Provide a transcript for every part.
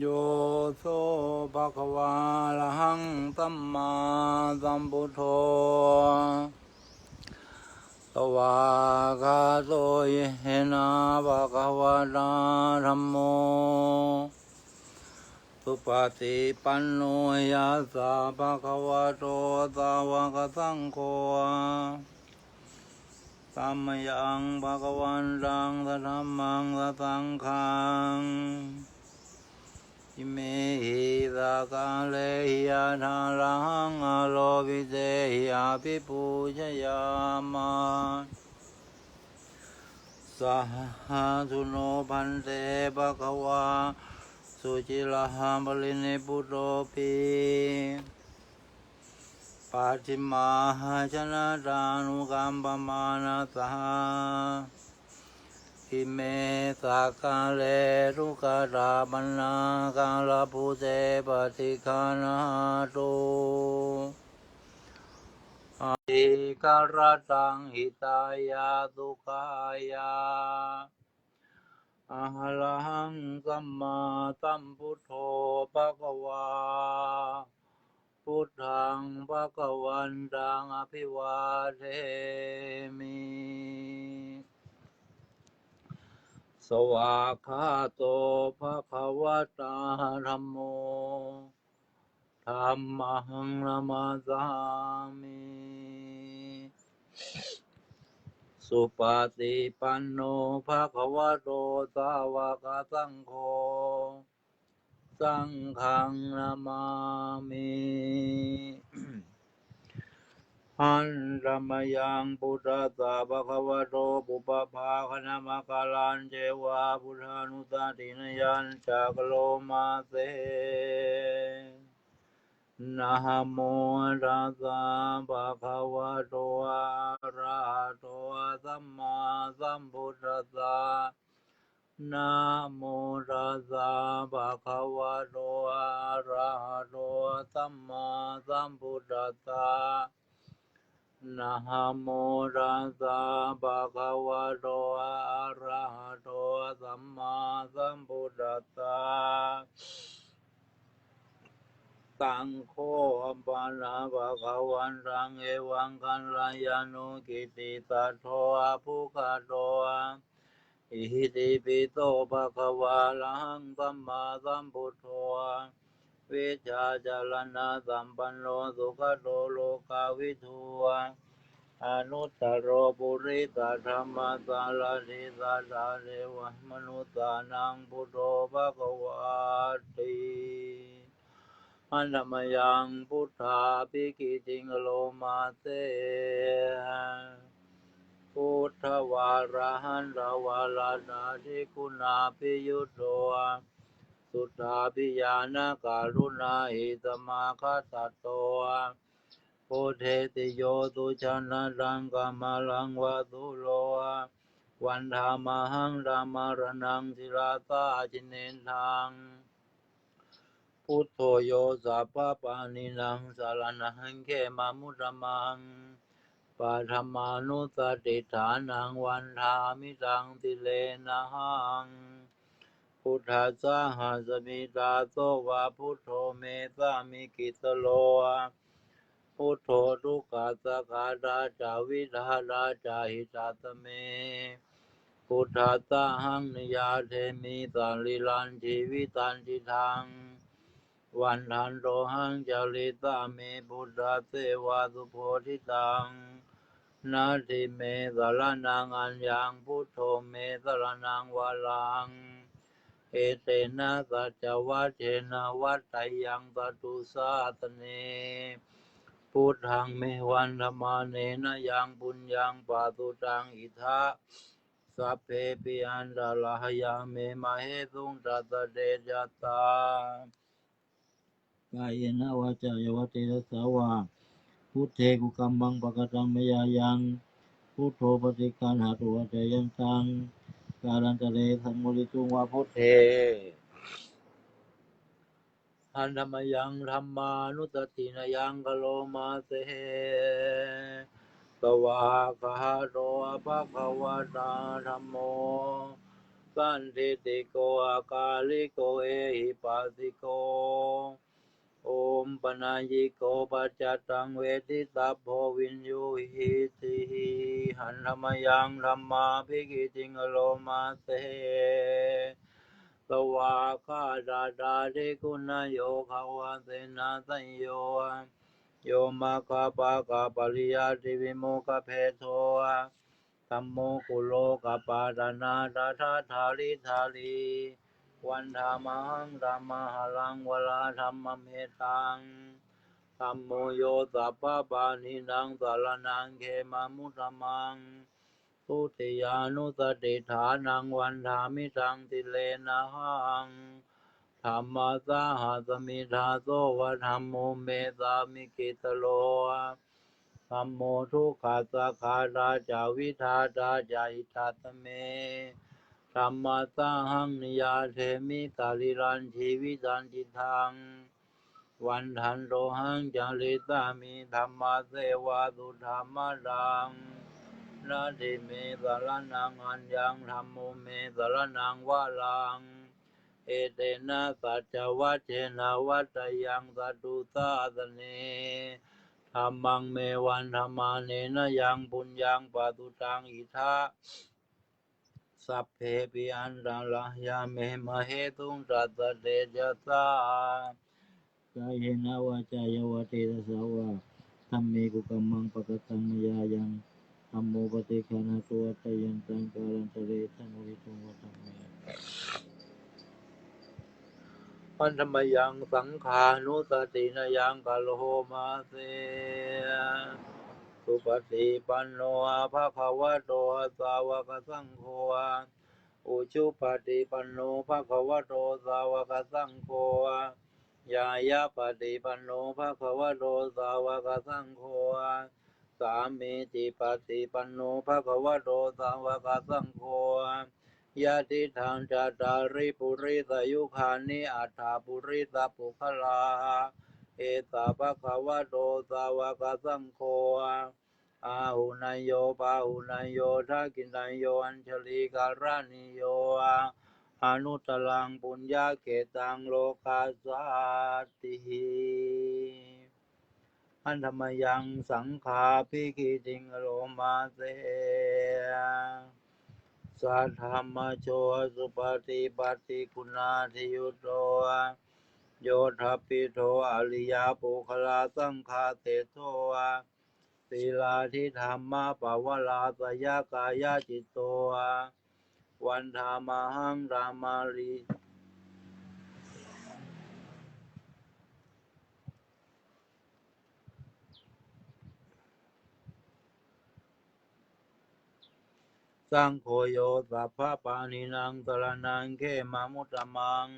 โยโสภะคะวาละหังสัมมาสัมพุทโธตวากาโตเยนะภะคะวะตาธัมโมสุปฏิปันโนยาสาภะคะวะโตสาวกสังโฆสัมมยังภะคะวันตังสะธัมมังสะสังฆัง อิเมหิสากาเลหิยะทารังอโลวิเศหิอาภิปูชยามาสหาธุโนพันเตภะคะวาสุจิลหังบริเนปุโตปี ปัจิมาชนะดานุกัมปมานาสห อิเมสากาเลรุกาดาบันนากาลภูเตปฏิคานาตุอิการตังหิตายาตุกายาอะหังสัมมาสัมพุทโธภะคะวาพุทธังภะคะวันตังอภิวาเทมิ สวากขาโตภะคะวะตาธัมโมธัมมังนามาสามิสุปฏิปันโนภะคะวะโตสาวกสังโฆสังฆังนามามิ หันธรรมยังพุทธสสะภะคะวะโตปุปปภาคณมกาลันเจวะพุทธานุตตินยันจากโลมาเสนะโมตัสสะภะคะวะโตอะระหะโตสัมมาสัมพุทธัสสะนะโมตัสสะภะคะวะโตอะระหะโตสัมมาสัมพุทธัสสะ นะโมตัสสะภะคะวะโตอะระหะโตสัมมาสัมพุทธัสสะตังโฆอัปปนาภะคะวันตังเอวังคันลายานุกิติตัทโทอะภุคโตอิติปิโตภะคะวะลังสัมมาสัมพุทโธ วิชาจารณะสัมปันโนสุขโตโลกาวิทูอนุตตรโรปุริตธรรมสารทิสัทธาเทวมนุสานังพุทโธภะคะวะติอันธรรมยังพุทธาภิกิจิงโลมาเตพุทธวาระหันตวาลานาทิคุณาพิยุตโต สุทธาพิยานาการุณาหิตมาคตัตโตโพเทติโยตุชนะดังกามลังวะตุโลวันธามหังรามารนังศิลาตาจินเนทังพุทโธโยสัพพปานินังสารนังเขมามุตมังปัทมานุสติฐานังวันทามิตังติเลนะหัง พุทธัสสะหัสมิตาโตวะพุทโธเมตามิกิตโลพุทโธทุกขาสกาดาจาวิทาราจาหิตาตเม พุทธัสสะหังนิยาเทมิสันลิลันชีวิตันจิทังวันทันโตหังจาริตาเมพุทธเสวาสุโพธิตังนาทิเมสารนังอัญญังพุทโธเมสารนังวาลัง เอเตนะสัจวัชเชนะวัตไตยังตตุสาตเนพุทธังเมวันธรรมาเนนะยังปุญญังปาตุตังอิทะสัพเพปิอันตาลาหยาเมมาเหตุงตัตเดจตตากายนะวาจายวัตเตสาวาพุทเทกุกัมมังปะกตังมยายังพุทโธปฏิการหาตัวใจยังตัง การันตะเลสังมุริจุงวาพุทเทอันธรรมยังธรรมานุตตินยังกโลมาเสสวากขาโตภะคะวะตาธัมโมสันติติโกอาคาลิโกเอหิปัสสิโก โอมปนายิโกปัจจตังเวทิตัพโพวินยูหิติหิหันธรรมยังธรรมาภิกิจิงโลมาเสสวาคาดาดาเทคุณโยภาวะเสนาสัญโยโยมาคาปะกาปริยาติวิโมกเพโทธัมโมกุโลกปาดานาดาทาทาลิทาลี วันธรรมังธรรมหลังเวลาธรรมเมตังธรรมโมโยสัพพะปานินังสารนังเขมามุตมังทุติยานุสติฐานังวันธามิตังติเลนะหังธรรมะสาหัสมิทาโสวะธรรมโมเมตามิกิตโลธรรมโมทุกขาสาขาราจาวิทาดาจาอิทัตเม ธรรมะสาหังนิยาเทมิกาลิรันชีวิตันจิทัง วันทันโรหังจาริตามิธรรมะเสวาสุธรรมดังนาทิเมสารนังอัญญังธรรมโมเมสารนังวาลัง เอเตนะสัจวัชเชนะวัตยังสัตุสาสเนธรรมังเมวันธรรมาเนนะยังปุญญังปะตุตังอิทา สัพเพปิอันตรายาเมมะเหตุงตัสเตจะสากายเนวาจายวะเตรสาวะธรรมเมกุกัมมังปะกตังมยายังธรรมโมปฏิคานาตัวตยันตังกาลันตเรสังวิตุงวะธรรมเมปันธรรมยังสังขานุสตินยังกาโลมาเส สุปฏิปันโนภะคะวะโตสาวกสังโฆอุชุปฏิปันโนภะคะวะโตสาวกสังโฆยายาปฏิปันโนภะคะวะโตสาวกสังโฆสามีจิปฏิปันโนภะคะวะโตสาวกสังโฆยะติทางจัตตาริปุริสยุคานิอัฏฐาปุริสปุคลา เอตาภะคะวะโตสาวกสังโฆอาหุนายโยปาหุนายโยทักขินายโยอัญชลีการานิโยอนุตลังปุญญาเกตังโลกาสาติอันธรรมยังสังขาพิกิจิงโลมาเสสัทธรรมโชสุปฏิปัตติคุณาทิยุโต โยทัพปิโทอริยาปุคลาสังฆาเตโทศีลาทิธรรมะปวลาสยากายาจิตโตวันธามาหังรามาลีสังโฆโยสัพพะปานินังตระนังเขมามุตตมัง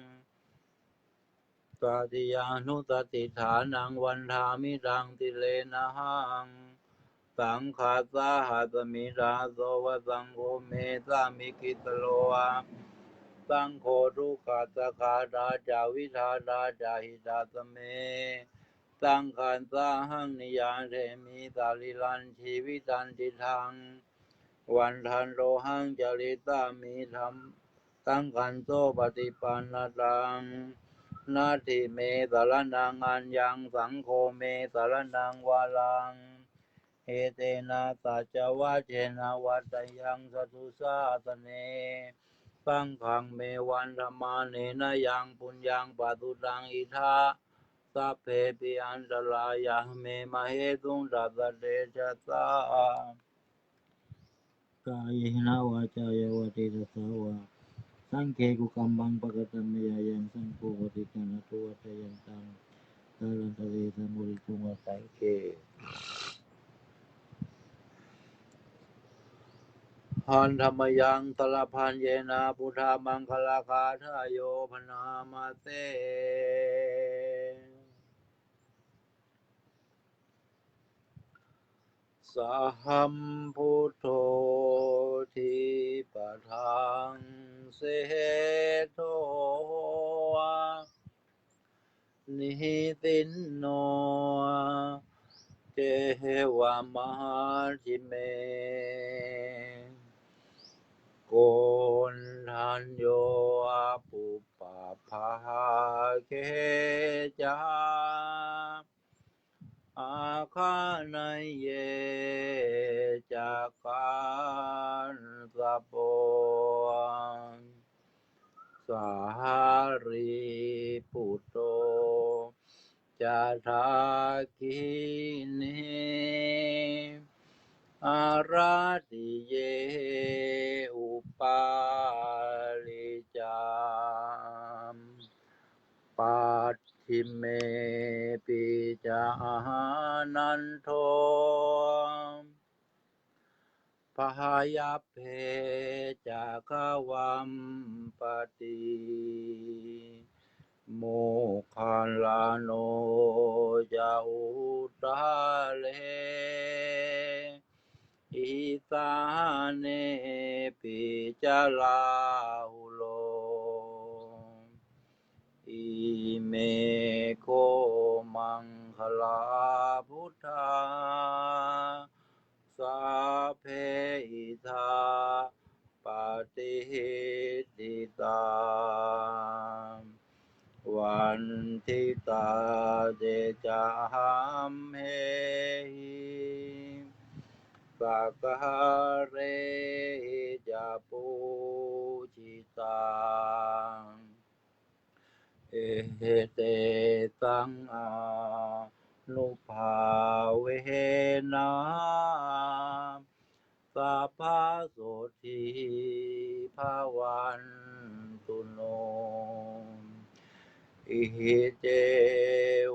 ตติยานุตติฐานังวันธามิดังติเลนะหังสังขาสาหัสมิราโสวะสังโฆเมสามิกิตโลวะสังโฆทุกขาสขาดาจาวิธาดาจาหิตาสเมสังขารสาหังนิยาเทมิสาลิลันชีวิตันติทัง วันทันโรหังจริตามีธรรมสังขันโตปฏิปันนตัง นาทิเมสารนังอัญญังสังโฆเมสารนังวาลังเอเตนะสัจวัชเชนะวัตยังสตุสาสเนสังขังเมวันธรรมาเนนะยังปุญญังปะตุตังอิทาสัพเพปิอันตรายะเมมะเหตุงดัสเตชะสากายนาวาจายวติรสาวา สังเคกุกัมบังปะกตัมมยายังสังโฆปฏิกานะตุวัตยันตังกาลันตะเวสังมุริตุงสังเคหันธรรมยังตละพันเยนาพุทธามังคลาคาทายโยพนามาเตสหัมพุทโธ ทิปะทังเสโทนิตินโนเจวามหาจิเมโกนทันโยปุปปาภาเคจา อาคาในเยจากการสะโปงสารีปุตโตจะทาคิเนอาราติเยอุปาลิจามปัต ถิเมปิจานันโทพายาเพจากวัมปติโมคัลลาโนยาอุตาเลอิสาเนปิจาลาหุโล อิเมโคมังคลาพุทธาสาเพอิทาปฏิหิติตาวันทิตาเดจามเหิสักหาเรจะปูชิตา เอเตตังอานุภาเวนะสัพพะโสทิภาวันตุโนอิเจ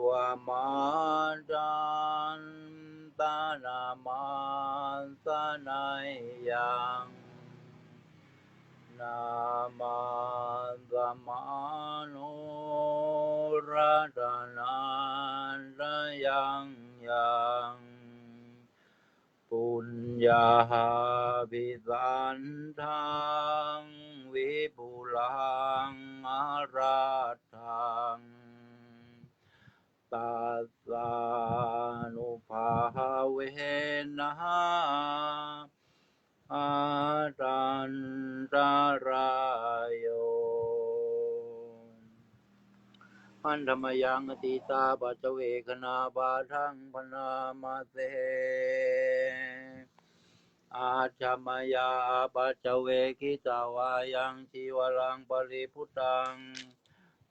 วามาจันตานามันสนายยังนามาสมาโน รัตนันตยังยังปุญญาภิสันทังวิปุลังอาราทังตัสสานุภาเวนะอาตันตรายโย อันธรรมยังอติตาปัจจเวคณาบาทังพนามาเสอาชมยาปัจจเวกิตาวายังชีวลังปริพุตัง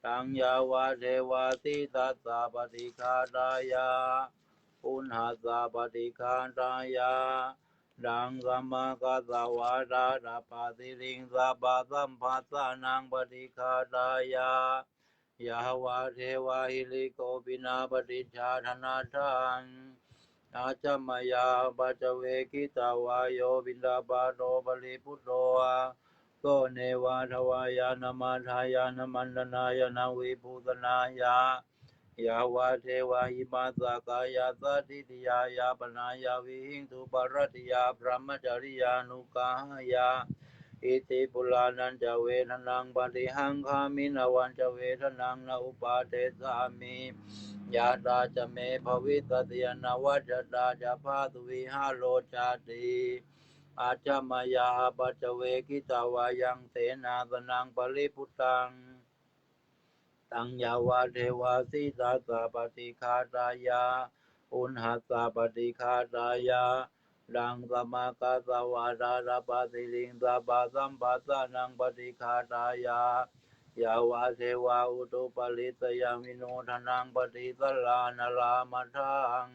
ตังยาวาเทวาติตัสสะปฏิคาตายาอุณหัสสะปฏิคาตายาดังสัมมากัสวาดาดาปาติลิงสัพพะสัมภัสสะนังปฏิคาตายา ยาวาเทวาหิริโกปินาปฏิชาธนาทังอาจมยาปัจจเวกิตาวายโยบินดาบาโตปริพุทโตอาโกเนวาทวายานามาทายานามันนายนาวิภูตนายายาวาเทวาหิมาสกายาสัติติยายาปนายาวิหิงสุปรติยาพระมจริยานุกายา อิติปุลานันจะเวทนังปฏิหังคามินวันจะเวทนังนาอุปาเทสามิยาตาจะเมภวิตติยนาวัจตาจะพาตุวิหาโลจาติอาจามายาปัจจเวกิตาวายังเสนาสนังปริพุตัง ตังยาวาเทวาสีตาสาปฏิคาตายา อุณหัสสะปฏิคาตายา ดังสมากาสวาดาราปฏิลิงสาปาสัมปัสสะนังปฏิคาตายายาวาเทวาอุตุปลิตยามิโนทนังปฏิสลานลามทัง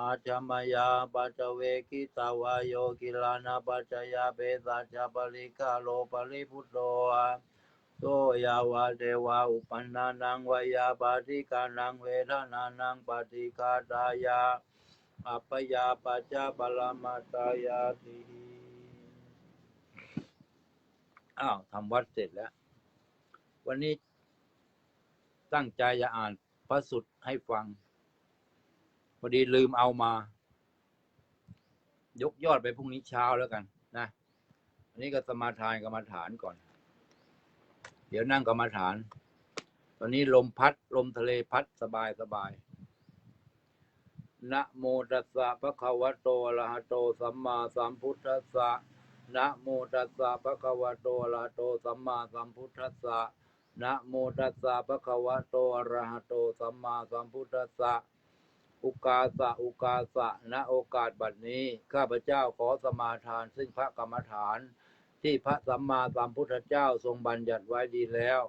อาจามายาปัจเวกิตาวายโยกิลานาปัจจยาเบสัจจปริกาโลปริพุตโตอะโสยาวาเทวาอุปนานังวายาปาติกานังเวทนานังปฏิคาตายา อัปยาปัจจบาลมาตายาติอ้าวทำวัดเสร็จแล้ว วันนี้ตั้งใจจะอ่านพระสุดให้ฟังพอดีลืมเอามา ยกยอดไปพรุ่งนี้เช้าแล้วกัน นะอันนี้ก็สมาทานกรรมาฐานก่อน เดี๋ยวนั่งกรรมาฐาน ตอนนี้ลมพัด ลมทะเลพัดสบายสบาย นะโมตัสสะภะคะวะโตอะระหะโตสัมมาสัมพุทธัสสะนะโมตัสสะภะคะวะโตอะระหะโตสัมมาสัมพุทธัสสะนะโมตัสสะภะคะวะโตอะระหะโตสัมมาสัมพุทธัสสะอุกาสะอุกาสะณโอกาสบัดนี้ ข้าพเจ้าขอสมาทาน ซึ่งพระกรรมฐาน ที่พระสัมมาสัมพุทธเจ้าทรงบัญญัติไว้ดีแล้ว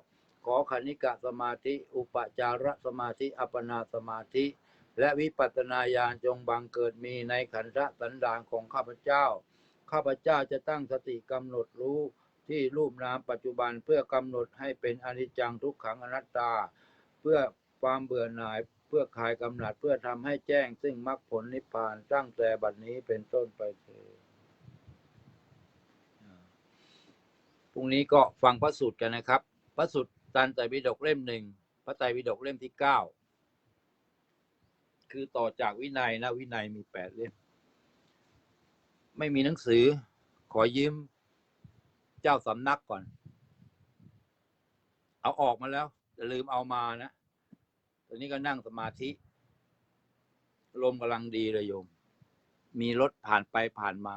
ขอคณิกะสมาธิ อุปจารสมาธิ อัปปนาสมาธิ และวิปัสสนาญาณจงบังเกิดมีในขันธสันดานของข้าพเจ้า ข้าพเจ้าจะตั้งสติกำหนดรู้ที่รูปนามปัจจุบันเพื่อกำหนดให้เป็นอนิจจังทุกขังอนัตตา เพื่อความเบื่อหน่ายเพื่อคลายกำหนัดเพื่อทำให้แจ้งซึ่งมรรคผลนิพพานตั้งแต่บัดนี้เป็นต้นไปเถิดพรุ่งนี้ก็ฟังพระสูตรกันนะครับ พระสูตรตันไตรปิฎกเล่มหนึ่งพระไตรปิฎกเล่มที่เก้า คือต่อจากวินัยนะวินัยมีแปดเล่มไม่มีหนังสือ ขอยืมเจ้าสำนักก่อน เอาออกมาแล้วจะลืมเอามานะตอนนี้ก็นั่งสมาธิ ลมกำลังดีเลยโยม มีรถผ่านไปผ่านมา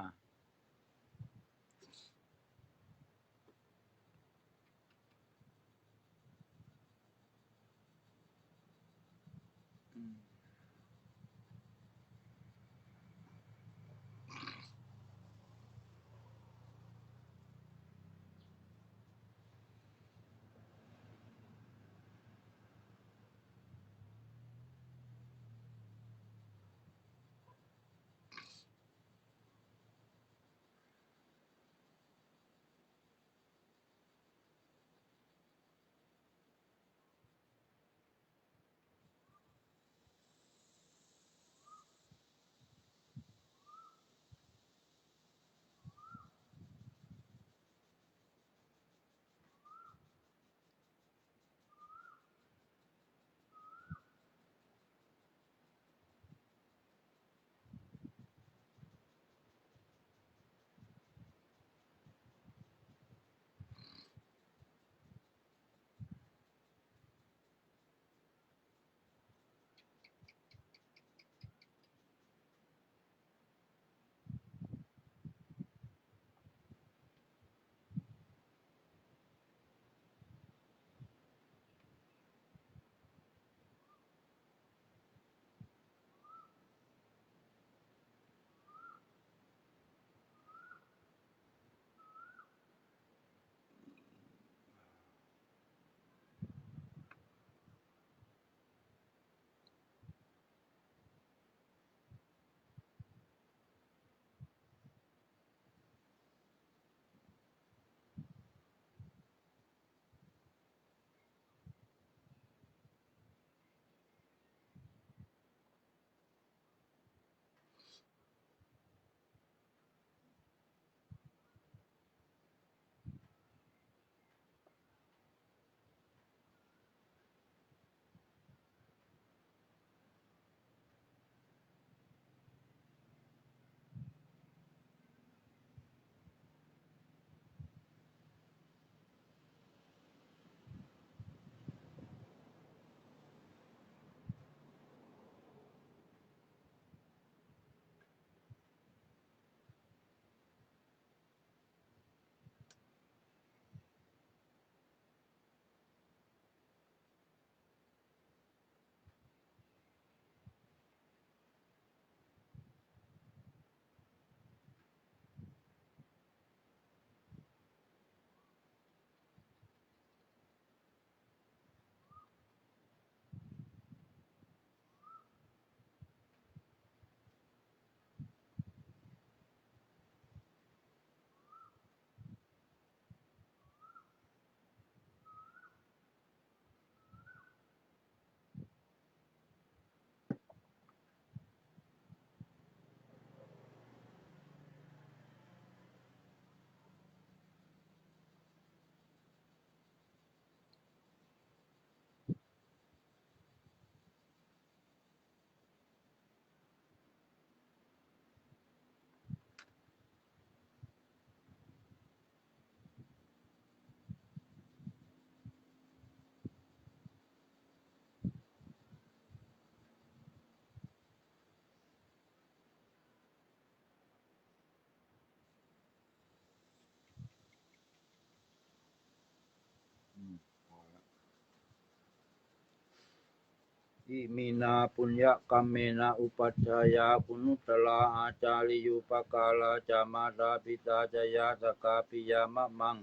อิมินาปุญญกรรมเมนะอุปัชายาปุนุตลาอาจาริยุปกาลาจามาดาปิตาจยาสกาปิยามะมัง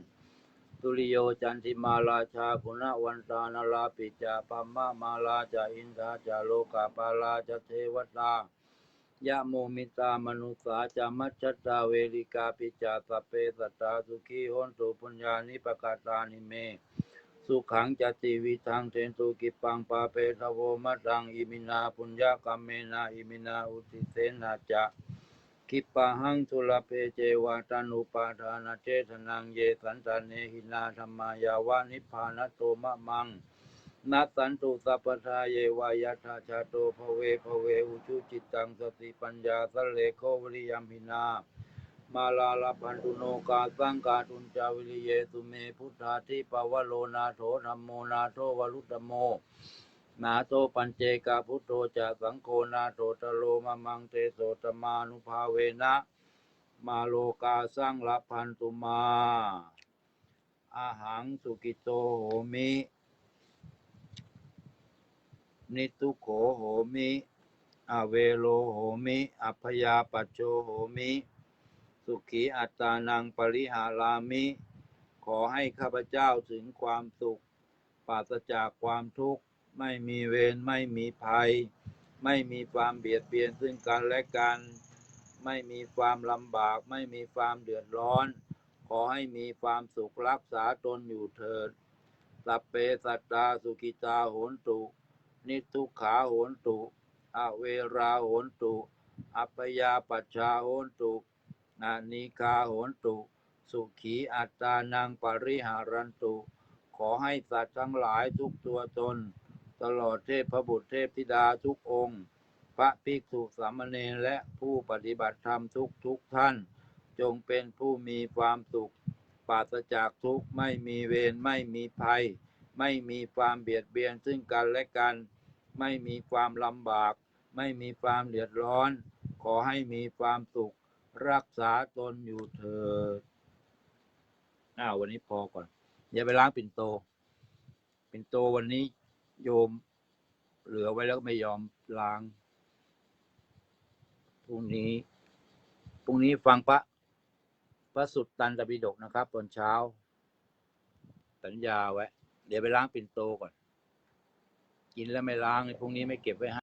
ตุลิโยจันทิมาลาชาคุณวันตานลาปิจาปัมมามาลาจาอินทาจาโลกาปาลาจเทวตายะโมมิตามนุสาจามัจจตาเวลิกาปิจาสเปสตตาสุขีโหนตุปุญญานิปกาตานิเม สุขังจติวิทังเทนตุกิปังปาเปทโวมะดังอิมินาปุญญากรรมเมนาอิมินาอุติเสนาจะคิปะหังทุลเพเจวาตันุปาทานาเจตนังเยสันตาเนหินาธรรมายาวานิพพานโตมะมังนัสสันตุสัพพทาเยวายาธาชาโตภเวภเวอุชุจิตตังสติปัญญาสเลโควริยมพินา มาลาลาพันตุโนกาสังกาตุนจาวิริเยตุเมพุทธาทิปวโลนาโถธรรมโมนาโถวรุตโม นาโตปัญเจกาพุทโธจะสังโฆนาโตตโลมะมังเตโสตมานุภาเวนะ มาโลกาสร้างลพันตุมาอาหังสุกิโตโหมิ นิทุโขโหมิ อเวโลโหมิ อัพยาปัจโจโหมิ สุขีอัตานังปริหารามิ ขอให้ข้าพเจ้าถึงความสุข ปราศจากความทุกข์ ไม่มีเวรไม่มีภัย ไม่มีความเบียดเบียนซึ่งกันและกัน ไม่มีความลำบาก ไม่มีความเดือดร้อน ขอให้มีความสุขรักษาตนอยู่เถิด สัพเพสัตตาสุกิตาโหนตุ นิทุขาโหนตุ อเวราโหนตุ อัปยาปัชชาโหนตุ นานิกาโหนตุ สุขีอัตานังปริหารันตุ ขอให้สัตว์ทั้งหลายทุกตัวตน ตลอดเทพบุตรเทพธิดาทุกองค์ พระภิกษุสามเณรและผู้ปฏิบัติธรรมทุกทุกท่าน จงเป็นผู้มีความสุขปราศจากทุกข์ไม่มีเวรไม่มีภัย ไม่มีความเบียดเบียนซึ่งกันและกัน ไม่มีความลำบาก ไม่มีความเดือดร้อน ขอให้มีความสุข รักษาตนอยู่เถิดอ้าววันนี้พอก่อน อย่าไปล้างปิ่นโต ปิ่นโตวันนี้โยมเหลือไว้แล้วไม่ยอมล้าง พรุ่งนี้ พรุ่งนี้ฟังพระ พระสุดตันตปิฎกนะครับ ตอนเช้า สัญญาไว้ เดี๋ยวไปล้างปิ่นโตก่อน กินแล้วไม่ล้างพรุ่งนี้ไม่เก็บไว้ให้